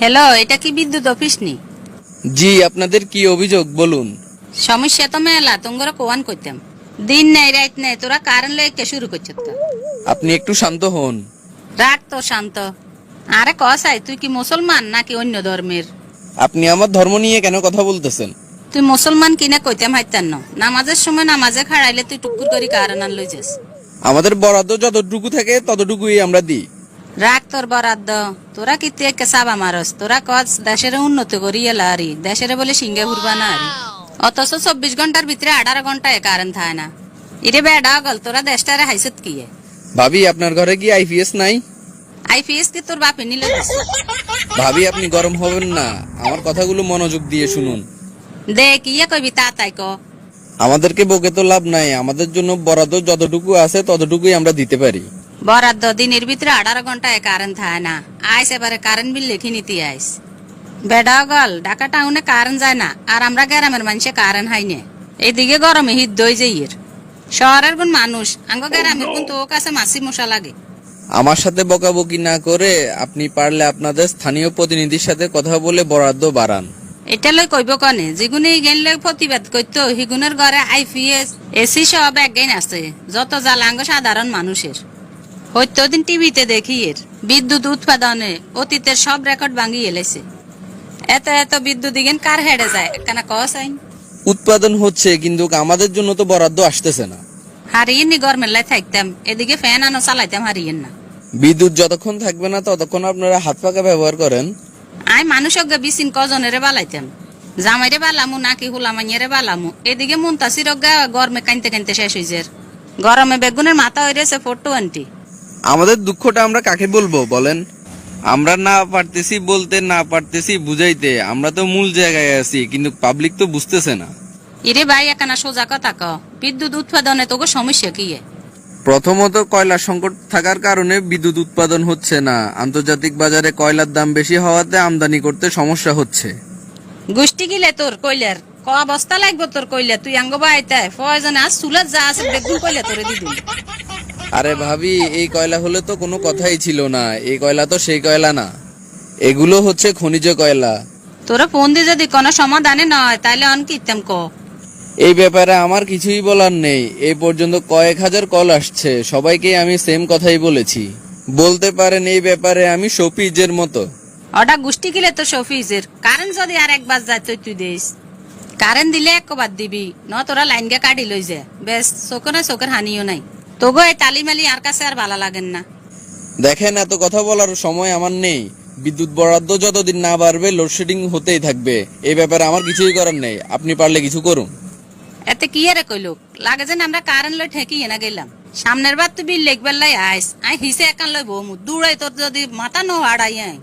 Hello এটা কি বিদ্যুৎ অফিস নি? জি আপনাদের কি অভিযোগ? বলুন। সমস্যা তো মেলা তোমরা কোয়ান করতাম। দিন নেই রাত নেই তোরা কারেন্ট লইকে শুরু করছ তো? আপনি একটু শান্ত হন। রাখ তো শান্ত। আরে কসাই তুই কি মুসলমান নাকি অন্য ধর্মের? আপনি আমার ধর্ম নিয়ে কেন কথা বলতেছেন? তুই মুসলমান কিনা কইতাম হাইতান ন। নামাজের সময় নামাজে খাড়াইলে তুই টুকুর করি কারণ লই যাস। আমাদের বরাদ্দ যতটুকু থাকে ততটুকুই আমরা দিই। রাখ তোর বরাদ্দ। তোরা কি একে চাবা মারস? তোরা কচ দেশের উন্নতি করি এলা আরি দেশের বলে সিঙ্গে ঘুরবা না আরি অথচ চব্বিশ ঘণ্টার ভিতরে আঠারো ঘন্টায় কারেন্ট থাকে না। ইরে বেডা গল তোরা দেশটারে হাইসত কি ভাবি আপনার ঘরে কি আইপিএস নাই? আইপিএস কি তোর বাপে নিলে ভাবি আপনি গরম হবেন না। আমার কথাগুলো মনোযোগ দিয়ে শুনুন। দে কি ইয়ে কইবি তা তাই ক? আমাদেরকে বকে তো লাভ নাই। আমাদের জন্য বরাদ্দ যতটুকু আছে ততটুকুই আমরা দিতে পারি। বরাদ্দ দিনের ভিতরে আঠারো ঘন্টায় কারেন্ট থাকে না। আইস এবারে কারেন্ট বিল লিখে নিতে আইস। বেডা গল ঢাকা টাউনে কারেন্ট যায় না আর আমরা গ্রামের মানুষে কারেন্ট হাই না। এদিকে গরমে হিট দই যাইয়ের শহরের কোন মানুষ আঙ্গ গ্রামের কোন তো কাছে মাসি মশা লাগে। আমার সাথে বকাবকি না করে আপনি পারলে আপনাদের স্থানীয় প্রতিনিধির সাথে কথা বলে বরাদ্দ বাড়ান। এটা লই কইব কনে যেগুনে গেন লই প্রতিবাদ করতো হিগুনের ঘরে আইপিএস এসি সব একগাইন আছে যত জ্বালাঙ্গ সাধারণ মানুষের। হয়তো দিন টিভিতে দেখি এর। বিদ্যুৎ উৎপাদনে অতীতের সব রেকর্ড ভাঙি এলেছে। এত এত বিদ্যুৎ দিগেন কার হেডে যায়? কেন কস আইন উৎপাদন হচ্ছে কিন্তু আমাদের জন্য তো বরাদ্দ আসতেছে না। হারিয়ে নি গরমের লাই থাকতাম। এদিকে ফ্যান আনো চালাইতাম হারিয়েন না। বিদ্যুৎ যতক্ষণ থাকবে না ততক্ষণ আপনারা হাত পাকা ব্যবহার করেন। আই মানুষ অজ্ঞা বিচিন কজনেরে বালাইতাম। জামাইরে বালামু নাকি হুলামাইয়ারে বালামু। এদিকে মুন্তাসির গরমে কানতে কানতে শেষ হয়েছে গরমে বেগুনের মাথা হইরেছে ফোরটু আন্টি। আমাদের দুঃখটা আমরা কাকে বলব বলেন? আমরা না পারতেছি বলতে না পারতেছি বুঝাইতে। আমরা তো মূল জায়গায় আছি কিন্তু পাবলিক তো বুঝতেছে না। ইরে ভাই একানা সোজা কথা ক বিদ্যুৎ উৎপাদনে তোকে সমস্যা কি এ? প্রথমত কয়লার সংকট থাকার কারণে বিদ্যুৎ উৎপাদন হচ্ছে না। আন্তর্জাতিক বাজারে কয়লার দাম বেশি হওয়াতে আমদানি করতে সমস্যা হচ্ছে। গোষ্ঠী গিলে তোর কয়লার। ক অবস্থা লাগবে তোর কইলা তুই আঙ্গ বাইতে ফয়জনে আজ চুলাত যা আছে বেগুন কইলা তোরে দিদি আরে ভাবি এই কয়লা হলে তো কোনো কথাই ছিল না। এই কয়লা তো সেই কয়লা না। এগুলো হচ্ছে খনিজ কয়লা। তোরা ফোন দিয়ে যদি কোনো সমাধানে নয় তাইলে অন কিতাম ক এই ব্যাপারে আমার কিছুই বলার নেই। এই পর্যন্ত কয়েক হাজার কল আসছে। সবাইকে আমি সেম কথাই বলেছি। বলতে পারেন এই ব্যাপারে আমি শফিজের মতো। ওটা গুষ্টি গিলে তো শফিজের। কারেন্ট যদি আর একবার যায় তুই তুই দিস কারেন্ট দিলে একবার দিবি ন তোরা লাইন গে কাটি লই যা। বেশ চোখে চোখের হানিও নাই। তোগো এই তালিমালি আর কাছে আর ভালো লাগেন না। দেখেন এত কথা বলার সময় আমার নেই। বিদ্যুৎ বরাদ্দ যতদিন না বাড়বে লোডশেডিং হতেই থাকবে। এই ব্যাপারে আমার কিছুই করার নেই। আপনি পারলে কিছু করুন। এতে কি আরে কইলো? লাগে যেন আমরা কারেন্ট লই ঠেকিয়ে না গেলাম। সামনের বার তুই বিল লেখবার লাই আইস। আই হিসে একান লই বমু দূরাই তোর যদি মাথা নো হাড়াই আই